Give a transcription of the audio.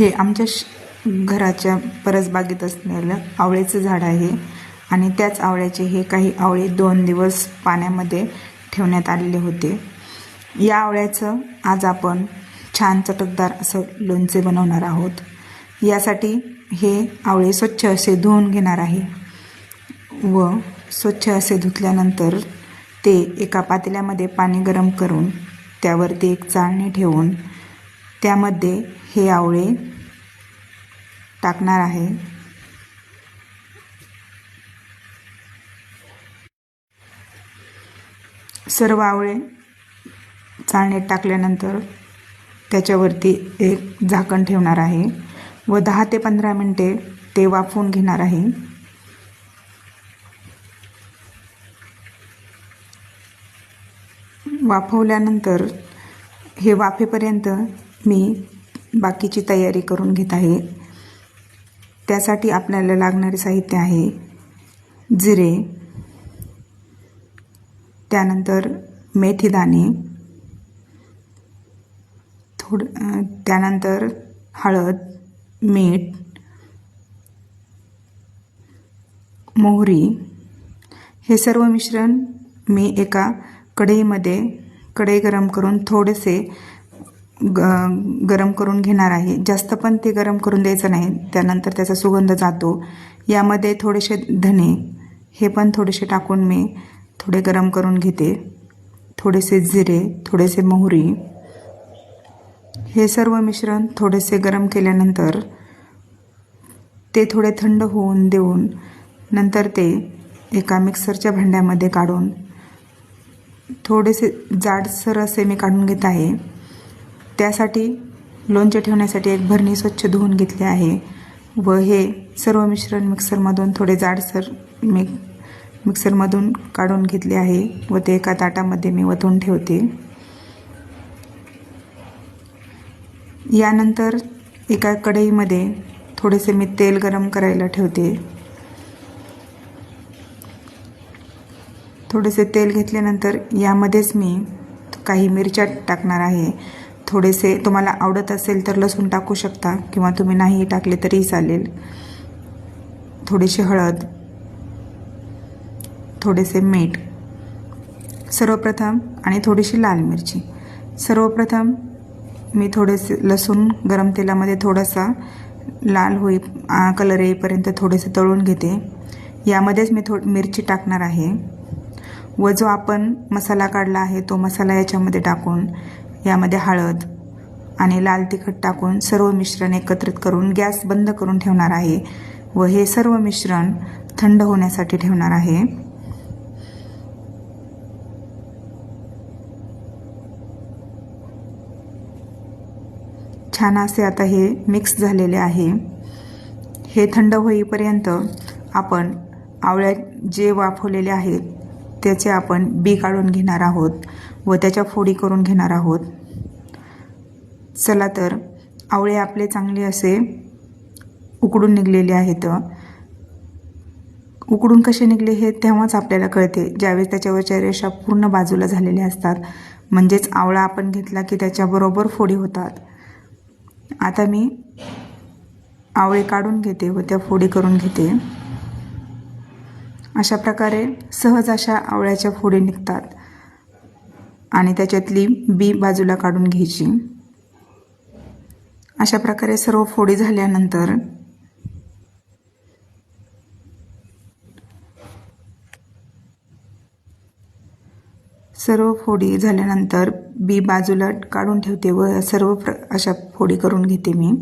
हे आमच्या श घराच्या परसबागेत असलेलं आवळ्याचं झाड आहे. आणि त्याच आवळ्याचे हे काही आवळे दोन दिवस पाण्यामध्ये ठेवण्यात आलेले होते. या आवळ्याचं आज आपण छान चटकदार असं लोणचे बनवणार आहोत. यासाठी हे आवळे स्वच्छ असे धुवून घेणार आहे. व स्वच्छ असे धुतल्यानंतर ते एका पातेल्यामध्ये पाणी गरम करून त्यावरती एक चाळणी ठेवून त्यामध्ये हे आवळे टाकणार आहे. सर्व आवळे चाळणीत टाकल्यानंतर त्याच्यावरती एक झाकण ठेवणार आहे व दहा ते पंधरा मिनटे ते वाफवून घेणार आहे. वाफवल्यानंतर हे वाफेपर्यंत मी बाकीची तयारी करून घेत आहे. त्यासाठी आपल्याला लागणारे साहित्य आहे जिरे त्यानंतर मेथीदाणे थोड त्यानंतर हळद मीठ मोहरी. हे सर्व मिश्रण मी एका कढईमध्ये कढई गरम करून थोडेसे ग गरम करून घेणार आहे. जास्त पण ते गरम करून द्यायचं नाही. त्यानंतर त्याचा सुगंध जातो. यामध्ये थोडेसे धने हे पण थोडेसे टाकून मी थोडे गरम करून घेते. थोडेसे जिरे थोडेसे मोहरी. हे सर्व मिश्रण थोडेसे गरम केल्यानंतर ते थोडे थंड होऊन देऊन नंतर ते एका मिक्सरच्या भांड्यामध्ये काढून थोडेसे जाडसर असे मी काढून घेत आहे. त्यासाठी लोणचे ठेवण्यासाठी एक भरणी स्वच्छ धुवून घेतली आहे. व हे सर्व मिश्रण मिक्सरमधून थोडे जाडसर मी मिक्सरमधून काढून घेतले आहे व ते एका ताटामध्ये मी वतून ठेवते. यानंतर एका कढईमध्ये थोडेसे मी तेल गरम करायला ठेवते. थोडेसे तेल घेतल्यानंतर यामध्येच मी काही मिरच्या टाकणार आहे. थोडेसे तुम्हाला आवडत असेल तर लसूण टाकू शकता किंवा तुम्ही नाही टाकले तरीही चालेल. थोडीशी हळद थोडेसे मीठ सर्वप्रथम आणि थोडीशी लाल मिरची. सर्वप्रथम मी थोडेसे लसूण गरम तेलामध्ये थोडासा लाल होई कलर येईपर्यंत थोडेसे तळून घेते. यामध्येच मी थो मिरची टाकणार आहे. व जो आपण मसाला काढला आहे तो मसाला याच्यामध्ये टाकून यामध्ये हळद आणि लाल तिखट टाकून सर्व मिश्रण एकत्रित करून गॅस बंद करून ठेवणार आहे व हे सर्व मिश्रण थंड होण्यासाठी ठेवणार आहे. छान असे आता हे मिक्स झालेले आहे. हे थंड होईपर्यंत आपण आवळ्यात जे वाफवलेले आहेत त्याचे आपण बी काढून घेणार आहोत. व त्याच्या फोडी करून घेणार आहोत. चला तर आवळे आपले चांगले असे उकडून निघलेले आहेत. उकडून कसे निघले हे तेव्हाच आपल्याला कळते. ज्यावेळेस त्याच्यावरच्या रेषा पूर्ण बाजूला झालेल्या असतात. म्हणजेच आवळा आपण घेतला की त्याच्याबरोबर फोडी होतात. आता मी आवळे काढून घेते व त्या फोडी करून घेते. अशा प्रकारे सहज अशा आवळ्याच्या फोडी निघतात. आणि त्याच्यातली बी बाजूला काढून घ्यायची. अशा प्रकारे सर्व फोडी झाल्यानंतर सर्व फोडी झाल्यानंतर बी बाजूला काढून ठेवते व सर्व प्र अशा फोडी करून घेते मी.